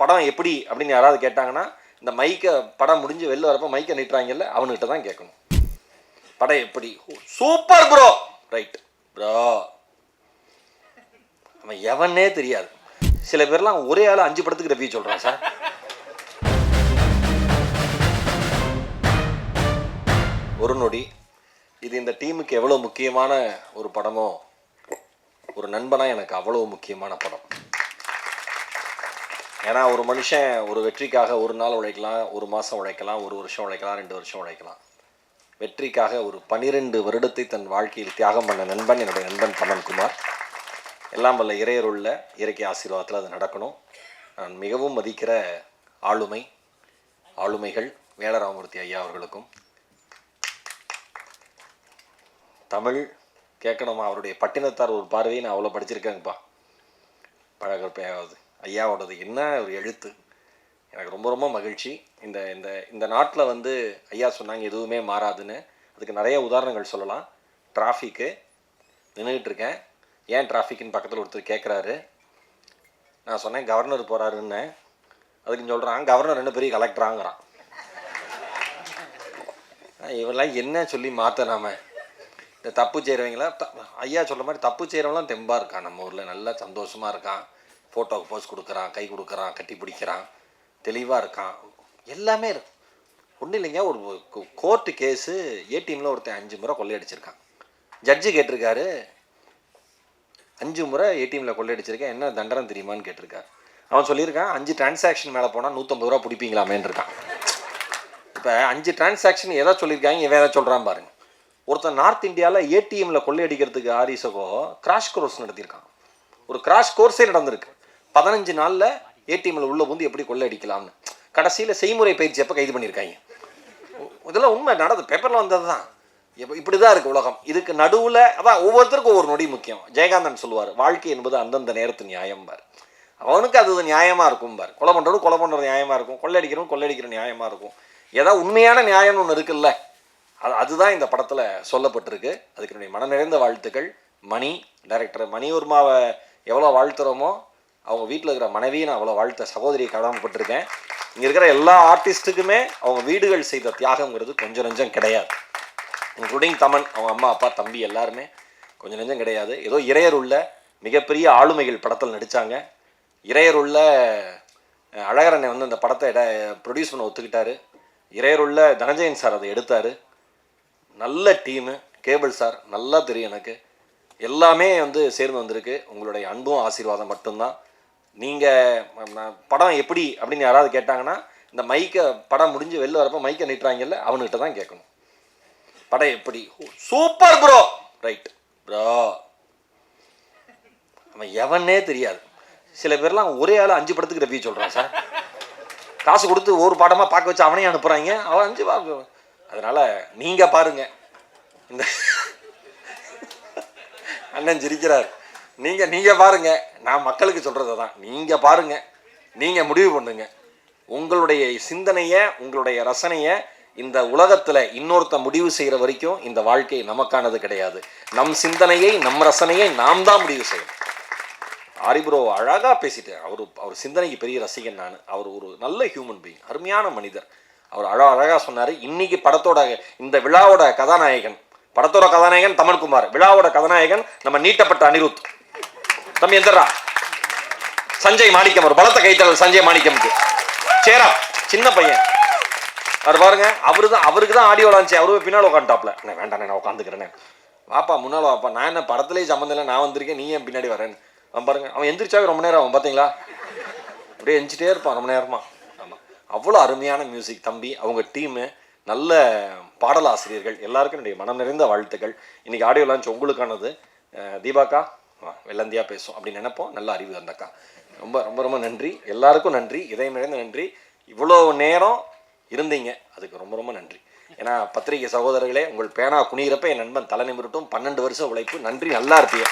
படம் எப்படி அப்படின்னு யாராவது கேட்டாங்கன்னா இந்த மைக்கை படம் முடிஞ்சு வெளில வரப்போ மைக்கை நிட்டுறாங்கல்ல அவனுக்கிட்ட தான் கேட்கணும். படம் எப்படி? சூப்பர் ப்ரோ ரைட் ப்ரோ அவன் எவனே தெரியாது. சில பேர்லாம் ஒரே ஆள் அஞ்சு படத்துக்கு ரிவ்யூ சொல்கிறான் சார். ஒரு நொடி இது இந்த டீமுக்கு எவ்வளோ முக்கியமான ஒரு படமோ ஒரு நண்பனா எனக்கு அவ்வளோ முக்கியமான படம். ஏன்னா ஒரு மனுஷன் ஒரு வெற்றிக்காக ஒரு நாள் உழைக்கலாம் ஒரு மாதம் உழைக்கலாம் ஒரு வருஷம் உழைக்கலாம் ரெண்டு வருஷம் உழைக்கலாம். வெற்றிக்காக ஒரு பனிரெண்டு வருடத்தை தன் வாழ்க்கையில் தியாகம் பண்ண நண்பன் என்னுடைய நண்பன் பன்னன்குமார் எல்லாம் வல்ல இறையருள்ள இயற்கை ஆசீர்வாதத்தில் அது நடக்கணும். நான் மிகவும் மதிக்கிற ஆளுமை ஆளுமைகள் வேலராமூர்த்தி ஐயா அவர்களுக்கும். தமிழ் கேட்கணுமா? அவருடைய பட்டினத்தார் ஒரு பார்வையை நான் அவ்வளோ படிச்சிருக்கேங்கப்பா. பழகப்பையாவது ஐயாவோடது என்ன ஒரு எழுத்து? எனக்கு ரொம்ப ரொம்ப மகிழ்ச்சி. இந்த இந்த இந்த நாட்டில் வந்து ஐயா சொன்னாங்க எதுவுமே மாறாதுன்னு. அதுக்கு நிறைய உதாரணங்கள் சொல்லலாம். டிராஃபிக்கு நின்றுட்டு இருக்கேன் ஏன் டிராஃபிக்னு பக்கத்தில் ஒருத்தர் கேட்குறாரு நான் சொன்னேன் கவர்னர் போகிறாருன்னு அதுக்கு சொல்கிறான் கவர்னர் ரெண்டு பெரிய கலெக்டராங்கிறான். இவெல்லாம் என்ன சொல்லி மாற்ற நாம? இந்த தப்பு செய்கிறவங்களா த ஐயா சொல்கிற மாதிரி தப்பு செய்கிறவங்களாம் தெம்பாக இருக்கான் நம்ம ஊரில். நல்லா சந்தோஷமாக இருக்கான். ஃபோட்டோவுக்கு போஸ் கொடுக்குறான் கை கொடுக்குறான் கட்டி பிடிக்கிறான் தெளிவாக இருக்கான். எல்லாமே இருக்கும் ஒன்றும் இல்லைங்க ஒரு கோர்ட்டு கேஸு ஏடிஎம்மில் ஒருத்தன் அஞ்சு முறை கொள்ளையடிச்சிருக்கான். ஜட்ஜு கேட்டிருக்காரு அஞ்சு முறை ஏடிஎம்மில் கொள்ளையடிச்சிருக்கேன் என்ன தண்டனை தெரியுமான்னு கேட்டிருக்காரு. அவன் சொல்லியிருக்கான் அஞ்சு டிரான்சாக்ஷன் மேலே போனால் நூற்றம்பது ரூபா பிடிப்பீங்களாமேன்னு இருக்கான். இப்போ அஞ்சு டிரான்சாக்ஷன் எதை சொல்லியிருக்காங்க இவன் எதை சொல்கிறான் பாருங்க. ஒருத்தன் நார்த் இந்தியாவில் ஏடிஎம்மில் கொள்ளையடிக்கிறதுக்கு ஆரிசகோ கிராஷ் கோர்ஸ் நடத்தியிருக்கான். ஒரு கிராஷ் கோர்ஸே நடந்திருக்கு. பதினஞ்சு நாளில் ஏடிஎம்மில் உள்ள வந்து எப்படி கொள்ளையடிக்கலாம்னு. கடைசியில் செய்முறை பயிற்சி எப்போ கைது பண்ணியிருக்காங்க இதெல்லாம் உண்மை நடந்து பேப்பரில் வந்தது தான் இப்போ இப்படி தான் இருக்குது உலகம். இதுக்கு நடுவில் அதான் ஒவ்வொருத்தருக்கும் ஒவ்வொரு நொடி முக்கியம். ஜெயகாந்தன் சொல்லுவார் வாழ்க்கை என்பது அந்தந்த நேரத்து நியாயம்பார். அவனுக்கு அது நியாயமாக இருக்கும் பார். கொலை பண்ணுறவனும் கொலை பண்ணுறது நியாயமாக இருக்கும். கொள்ளையடிக்கிறவன் கொள்ளையடிக்கிற நியாயமாக இருக்கும். ஏதாவது உண்மையான நியாயம்னு ஒன்று இருக்குல்ல. அது அதுதான் இந்த படத்தில் சொல்லப்பட்டிருக்கு. அதுக்கு என்னுடைய மன நிறைந்த வாழ்த்துக்கள். மணி டைரக்டர் மணிவர்மாவை எவ்வளோ வாழ்த்துறோமோ அவங்க வீட்டில் இருக்கிற மனைவியை நான் அவ்வளோ வாழ்த்த சகோதரியை கடமைப்பட்டிருக்கேன். இங்கே இருக்கிற எல்லா ஆர்டிஸ்ட்டுக்குமே அவங்க வீடுகள் செய்த தியாகங்கிறது கொஞ்சம் நஞ்சம் கிடையாது. இன்க்ளூடிங் தமன் அவங்க அம்மா அப்பா தம்பி எல்லாருமே கொஞ்சம் நஞ்சம் கிடையாது. ஏதோ இறையர் உள்ள மிகப்பெரிய ஆளுமைகள் படத்தில் நடித்தாங்க இறையர் உள்ள அழகரனை வந்து அந்த படத்தை இட ப்ரொடியூஸ் பண்ண ஒத்துக்கிட்டாரு. இறையர் உள்ள தனஞ்சயன் சார் அதை எடுத்தார். நல்ல டீமு கேபிள் சார் நல்லா தெரியும் எனக்கு. எல்லாமே வந்து சேர்ந்து வந்திருக்கு. உங்களுடைய அன்பும் ஆசீர்வாதம் மட்டும்தான். நீங்கள் படம் எப்படி அப்படின்னு யாராவது கேட்டாங்கன்னா இந்த மைக்கை படம் முடிஞ்சு வெளில வரப்போ மைக்கை நிட்டுறாங்கல்ல அவனுக்கிட்ட தான் கேட்கணும். படம் எப்படி? சூப்பர் ப்ரோ ரைட் ப்ரோ அவன் எவனே தெரியாது. சில பேர்லாம் ஒரே ஆள் அஞ்சு படத்துக்கு ரிவ்யூ சொல்கிறான் சார். காசு கொடுத்து ஒரு படமாக பார்க்க வச்சு அவனையும் அனுப்புகிறாங்க அவன் அஞ்சு பார்க்க அதனால் நீங்கள் பாருங்க. இந்த அண்ணன் சிரிக்கிறார். நீங்கள் நீங்கள் பாருங்கள் நான் மக்களுக்கு சொல்கிறது தான். நீங்கள் பாருங்கள் நீங்கள் முடிவு பண்ணுங்க. உங்களுடைய சிந்தனையை உங்களுடைய ரசனையை இந்த உலகத்தில் இன்னொருத்த முடிவு செய்கிற வரைக்கும் இந்த வாழ்க்கை நமக்கானது கிடையாது. நம் சிந்தனையை நம் ரசனையை நாம் தான் முடிவு செய்யணும். ஆரிபுரோ அழகாக பேசிட்டு அவர் அவர் சிந்தனைக்கு பெரிய ரசிகன் நான். அவர் ஒரு நல்ல ஹியூமன் பீயிங் அருமையான மனிதர். அவர் அழ அழகாக சொன்னார். இன்னைக்கு படத்தோட இந்த விழாவோட கதாநாயகன் படத்தோட கதாநாயகன் தமிழ்குமார். விழாவோட கதாநாயகன் நம்ம நீட்டப்பட்ட அனிருத். தம்பி எந்திரா சஞ்சய் மாணிக்கம் ஒரு பலத்த கைத்தல் சஞ்சய் மாணிக்கம்க்கு. சேரா சின்ன பையன். அவர் பாருங்க அவரு தான் அவருக்கு தான் ஆடியோ லான்ச்சு அவரு பின்னால் உட்காந்துட்டாப்ல நான் வேண்டாம் நான் உட்காந்துக்கிறேனே வாப்பா முன்னால் வாப்பா. நான் என்ன படத்துலேயே சம்மந்தம் இல்லை. நான் வந்திருக்கேன். நீ ஏன் பின்னாடி வரேன்னு அவன் பாருங்க அவன் எந்திரிச்சாவே ரொம்ப நேரம் அவன் பார்த்தீங்களா அப்படியே எஞ்சிட்டே இருப்பான் ரொம்ப நேரமா. ஆமாம் அவ்வளோ அருமையான மியூசிக் தம்பி. அவங்க டீமு நல்ல பாடலாசிரியர்கள். எல்லாருக்கும் என்னுடைய மனம் நிறைந்த வாழ்த்துக்கள். இன்னைக்கு ஆடியோ லான்ச் உங்களுக்கானது. தீபாக்கா வா, வெள்ளந்தியா பேசும் அப்படின்னு நினைப்போம். நல்ல அறிவு அந்தக்கா ரொம்ப ரொம்ப ரொம்ப நன்றி. எல்லாருக்கும் நன்றி. இதயம் நிறைந்த நன்றி. இவ்வளோ நேரம் இருந்தீங்க. அதுக்கு ரொம்ப ரொம்ப நன்றி. ஏன்னா பத்திரிகை சகோதரர்களே உங்கள் பேனா குனிகிறப்ப என் நண்பன் தலை நிமிரட்டும். பன்னெண்டு வருஷம் உழைப்பு. நன்றி. நல்லா இருப்பீங்க